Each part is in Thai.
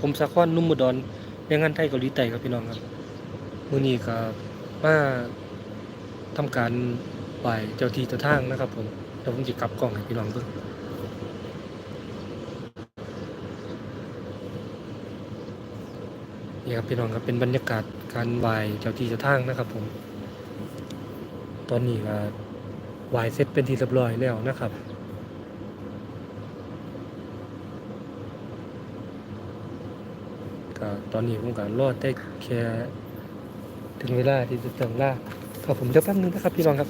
ผมสะคอนนุ่มอุดรในงานไทยเกาหลีใต้ครับพี่น้องครับมื้อนี้ก็มาทำการไหว้เจ้าที่เจ้าทางนะครับผมเดี๋ยวผมจะกลับกล้องให้พี่น้องเบิ่งนี่ครับพี่น้องครับเป็นบรรยากาศการไหว้เจ้าที่เจ้าทางนะครับผม ตอนนี้ก็ไหว้เสร็จเป็นที่เรียบร้อยแล้วนะครับ ก็ตอนนี้ผมก็รอดได้แค่ถึงเวลาที่จะต้องล่าขอบผมเดี๋ยวแป๊บนึงนะครับพี่รองครับ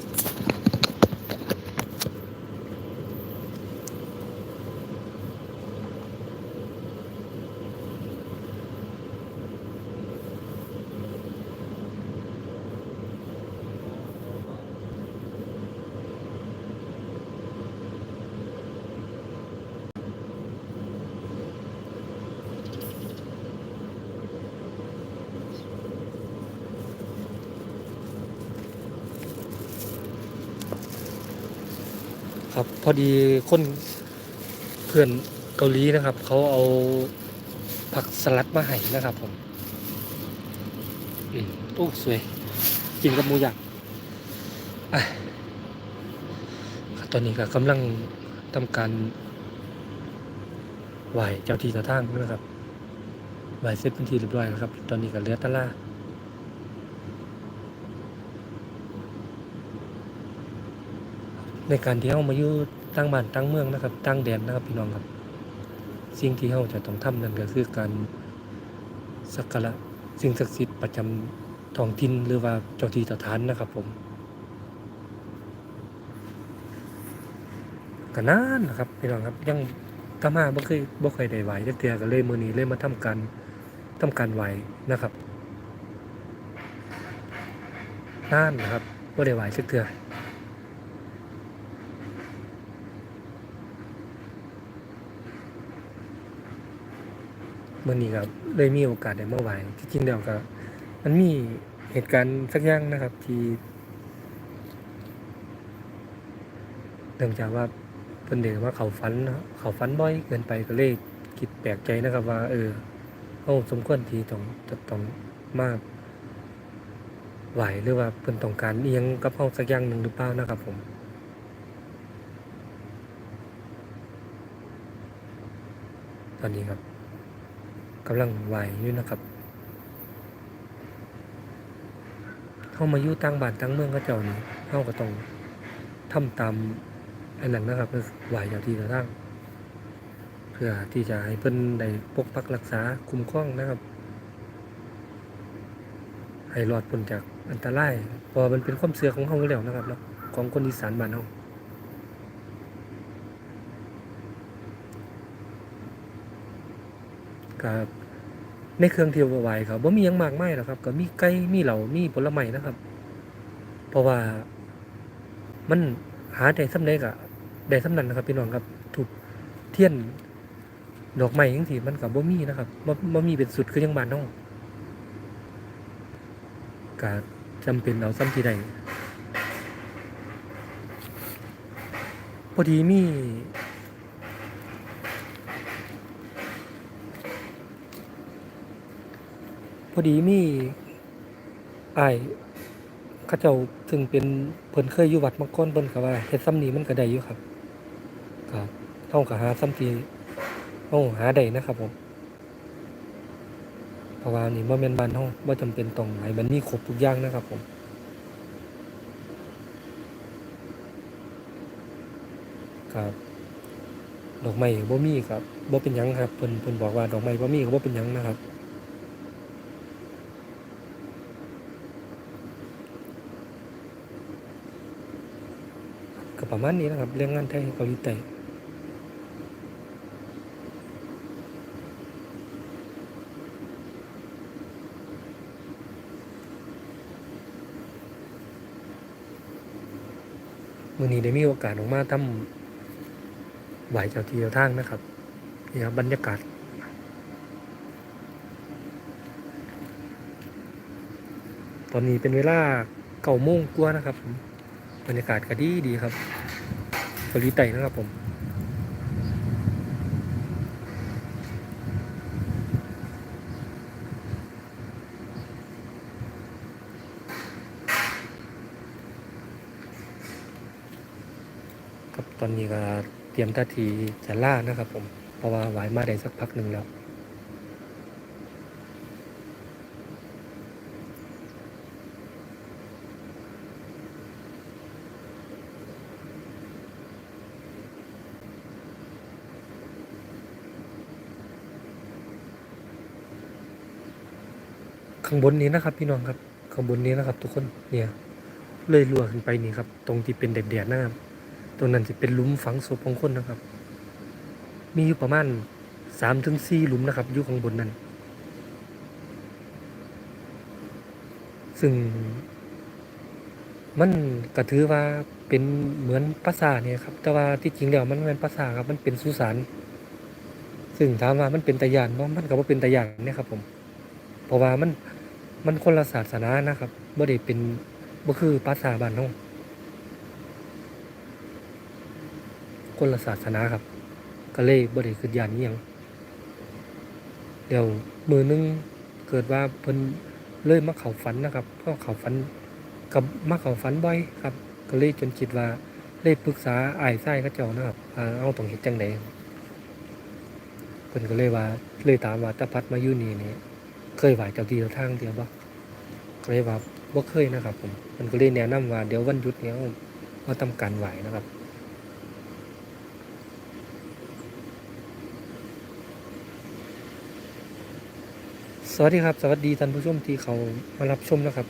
อดีคนเพื่อนเกาหลีนะครับ เขาเอาผักสลัดมาให้นะครับผมอืมโอ้สวยกินกับหมูย่างอะตอนนี้ก็กำลังทำการไหวเจ้าที่เจ้าทางนะครับไหวเสร็จเป็นที่เรียบร้อยแล้วครับ ตอนนี้ก็เลือตะล่าในการที่เรามาอยู่ ตั้งบ้านตั้งเมืองนะครับ ตั้งแดนนะครับพี่น้องครับ สิ่งที่เราจะต้องทำนั่นก็คือการสักการะสิ่งศักดิ์สิทธิ์ประจำท้องถิ่นหรือว่าเจ้าที่เจ้าทานนะครับผมก็นานนะครับพี่น้องครับยังกามาบ่เคยบ่เคยได้ไหวจักเทื่อก็เลยมื้อนี้เลยมาทำการทำการไหวนะครับนานนะครับบ่ได้ไหวจักเทื่อ มื่อนี้ครับเลยมีโอกาสได้มาไหวที่จริงแล้วก็มันมีเหตุการณ์สักอย่างนะครับ ที่เนื่องจากว่าเพิ่นเดือว่าเขาฝันเขาฝันบ่อยเกินไปก็เลยคิดแปลกใจนะครับ ว่า เออเขาสมควรที่ต้องจะต้องมากไหวหรือว่าเพิ่นต้องการเอียงกับเฮาสักอย่างหนึ่งหรือเปล่านะครับผมตอนนี้ครับ กำลังไหวอยู่นะครับเข้ามาอยู่ตั้งบ้านตั้งเมืองก็เจ้านี่เข้าก็ต้องทำตามอันนั้นนะครับคือไหวเจ้าที่เจ้าทางเพื่อที่จะให้เพิ่นได้ปกปักรักษาคุ้มครองนะครับให้รอดพ้นจากอันตรายเพอมันเป็นความเสื่อของเฮาแล้วนะครับเนาะของคนอีสานบ้านเฮา กับในเครื่องเที่ยวไหวครับบ่มียังมากไมายหรอกครับ ก็มีไก่มีเหล่ามีผลไม้นะครับ เพราะว่ามันหาได้สำใดก็ได้สำนั้นนะครับพี่น้องครับถูกเทียนดอกไม้จังซี่มันก็บ่มีนะครับบ่บ่มีเป็นสุดคือจังบานเฮาก็จำเป็นเอาซ้ำที่ใดพอดีมี อดีมีอ้ายเขาเจ้าซึ่งเป็นเพิ่นเคยอยู่วัดมาก่อนเพิ่นก็ว่าเฮ็ดซ้ำนี้มันก็ได้อยู่ครับก็ต้องก็หาซ้ำที่เฮาหาได้นะครับผมเพราะว่านี่บ่แม่นบ้านเฮาบ่จำเป็นต้องให้มันมีครบทุกอย่างนะครับผมครับดอกไม้บ่มีครับบ่เป็นหยังครับเพิ่นเพิ่นบอกว่าดอกไม้บ่มีก็บ่เป็นหยังนะครับ ประมาณนี้นะครับเรื่องงานไทยเกาหลีใต้มื่อนี้ได้มีโอกาสออกมาทำไหวเจ้าที่เจ้าทางนะครับนี่ครับบรรยากาศ ตอนนี้เป็นเวลาเก้าโมงกว่านะครับ บรรยากาศก็ดีดีครับ เลีใต้นะครับผมครับตอนนี้ก็เตรียมท่าทีจะล่านะครับผม เพราะว่าไหวมาได้สักพักหนึ่งแล้ว ข้างบนนี้นะครับ พี่น้องครับข้างบนนี้นะครับ ทุกคนเนี่ยเลยลัวขึ้นไปนี่ครับ ตรงที่เป็นแดดๆนะครับตรงนั้นจะเป็นหลุมฝังศพของคนนะครับ มีอยู่ประมาณสามถึงสี่หลุมนะครับอยู่ข้างบนนั้น ซึ่ง มันก็ถือว่าเป็นเหมือนปราสาทเนี่ยครับ แต่ว่าที่จริงแล้วมันไม่เป็นปราสาทครับ มันเป็นสุสานซึ่งถามว่ามันเป็นตะยานบ่มันก็บ่เป็นตะยานเนี่ยครับผม เพราะว่ามัน มันคนละศาสนานะครับบ่ได้เป็นบ่คือภาษาบ้านเฮาคนละศาสนาครับ ก็เลยบ่ได้คิดยานอีหยังเดี๋ยวมือหนึงเกิดว่าเพิ่นเลยมาเข้าฝันนะครับเพราะเข้าฝันกับมาเข้าฝันบ่อยครับ ก็เลยจนคิดว่าเลยปรึกษาอ้ายชายเขาเจ้านะครับเอาต้องเฮ็ดจังไดเพิ่นก็เลยว่าเลยถามว่าตาพัดมาอยู่นี่นี่ เคยไหวเจ้าที่เจ้าทางเดียวบ่ก็เลยว่าบ่เคยนะครับ ผมมันก็เลยแนะนำว่าเดี๋ยววันหยุดเนี้ยมาทำการไหวนะครับสวัสดีครับ สวัสดีท่านผู้ชมที่เขามารับชมนะครับ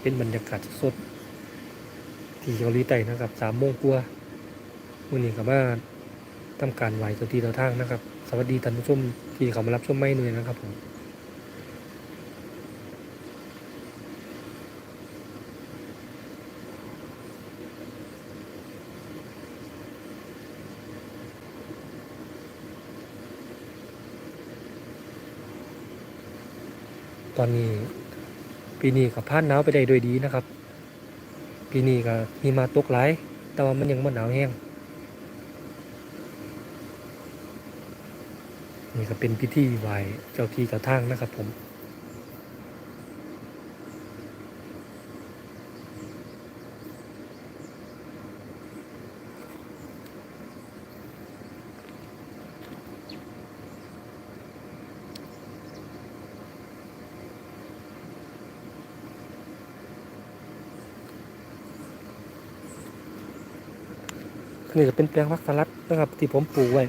เป็นบรรยากาศสด ที่เกาหลีใต้นะครับสามโมงกว่าวันนี้ก็มาทำการไหวเจ้าที่เจ้าทางนะครับ สวัสดีท่านผู้ชมที่เขามารับชมไม่หน่วยนะครับผมตอนนี้ปีนี้กับพานหนาวไปได้โดวยดีนะครับ ปีนี้ก็มีมาตกหลาย แต่ว่ามันยังบ่หนาวแห้ง นี่ก็เป็นพิธีไหว้เจ้าที่เจ้าทางนะครับผม นี่ก็เป็นแปลงพักสลัดนะครับที่ผมปลูกไว้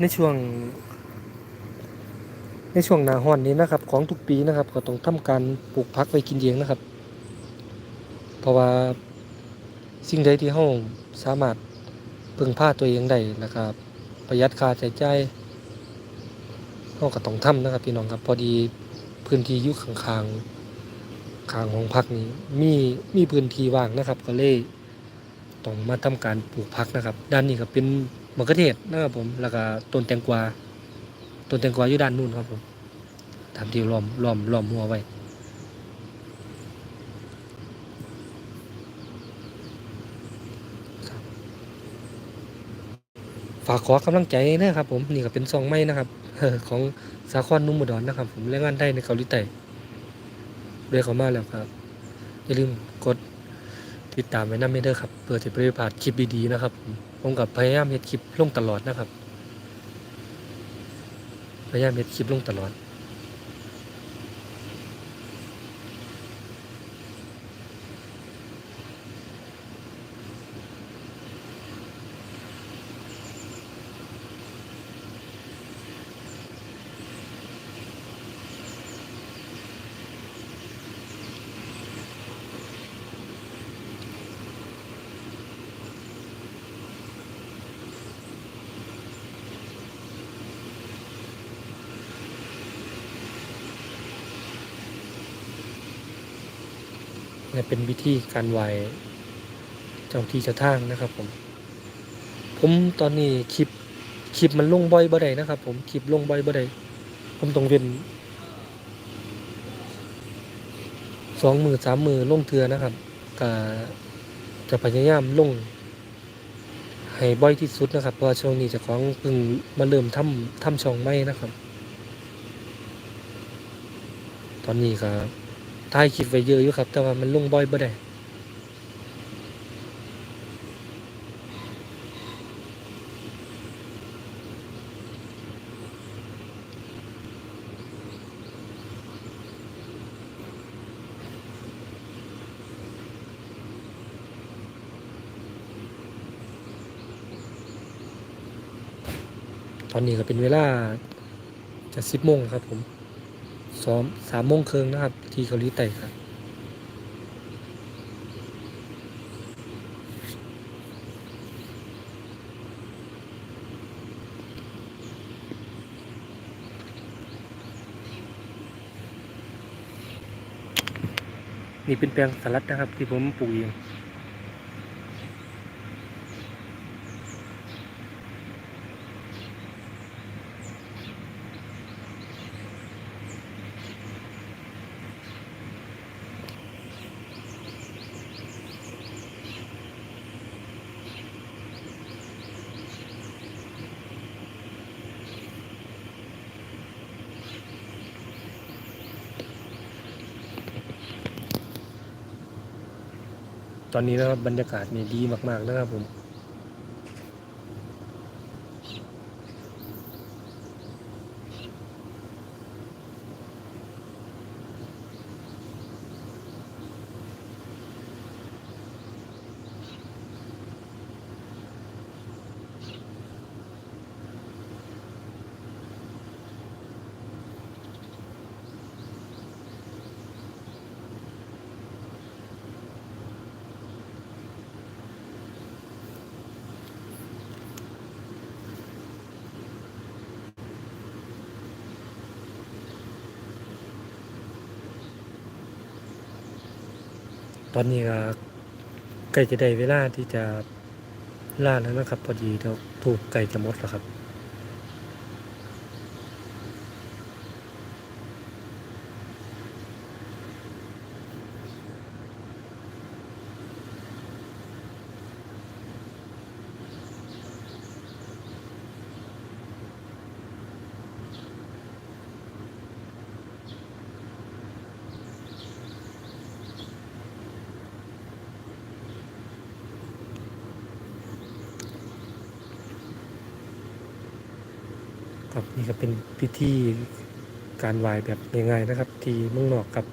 ในช่วง ในช่วงหนาห้อนนี้นะครับ ของทุกปีนะครับ ก็ต้องทำการปลูกพักไว้กินเองนะครับ เพราะว่าสิ่งใดที่เราสามารถพึ่งพาตัวเองได้นะครับ ประหยัดค่าใช้จ่ายเราก็ต้องทำนะครับพี่น้องครับ พอดีพื้นที่ยู่ข้างๆ ข้างของพักนี้มีมีพื้นที่ว่างนะครับ ก็เลยต้องมาทำการปลูกพักนะครับ ด้านนี้ก็เป็นมะเขือเทศนะครับผมแล้วก็ต้นแตงกวาต้นแตงกวาอยู่ด้านนู้นครับผมทำที่ล้อมล้อมล้อมหัวไว้ฝากขอกำลังใจนะครับผมนี่ก็เป็นซองไม้นะครับของสาครนุ่มอุดรนะครับ ผมแรงงานได้ในเกาหลีใต้ ได้เขามาแล้วครับอย่าลืมกดติดตามไว้นะเมเดอร์ครับเพื่อจะไปผ่านคลิปดีๆนะครับผมผมกับพยายามเห็ดคลิปลงตลอดนะครับ พยายามเห็ดคลิปลงตลอด นี่ยเป็นวิธีการไหวเจ้าที่เจ้าทางนะครับผม ผมตอนนี้คลิปคลิปมันลงบ่อยบ่ได้นะครับ ผมคลิปลงบ่อยบ่ได้ผมต้องเว้นสองมือสามมือลงเทือนะครับก็จะพยายามลงให้บ่อยที่สุดนะครับเพราะช่วงนี้จะของเพิ่งมาเริ่มทำทำช่องใหม่นะครับ ตอนนี้ก็ ถ่ายคลิปไว้เยอะอยู่ครับ แต่ว่ามันลงบ่อยบ่ได้ตอนนี้ก็เป็นเวลาจะสิบโมงครับผม ซ้อมสามโมงครึ่งนะครับ ที่เกาหลีใต้ครับนี่เป็นแปลงสลัดนะครับ ที่ผมปลูกเอง ตอนนี้นะครับบรรยากาศนี่ดีมากๆนะครับผม ตอนนี้ก็ใกล้จะได้เวลาที่จะล่าแล้วนะครับ พอดีเราถูกไก่จะหมดแล้วครับ ครับนี่ก็เป็นพิธีการไหว้แบบง่ายๆนะครับ ที่เมืองนอกกับ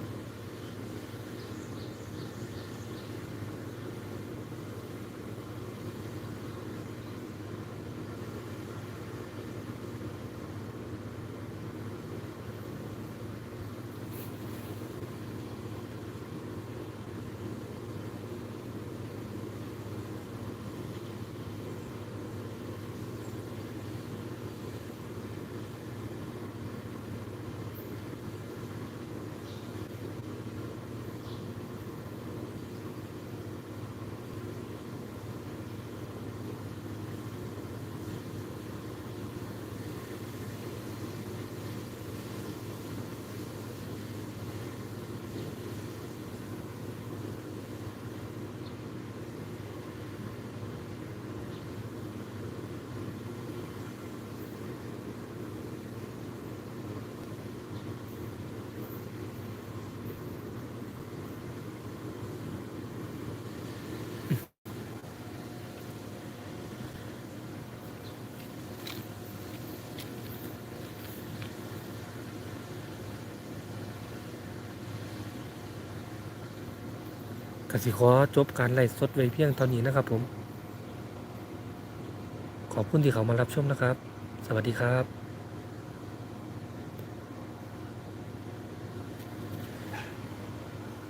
กสิขอจบการไลฟ์สดไว้เพียงเท่านี้นะครับผม ขอบคุณที่เขามารับชมนะครับ สวัสดีครับ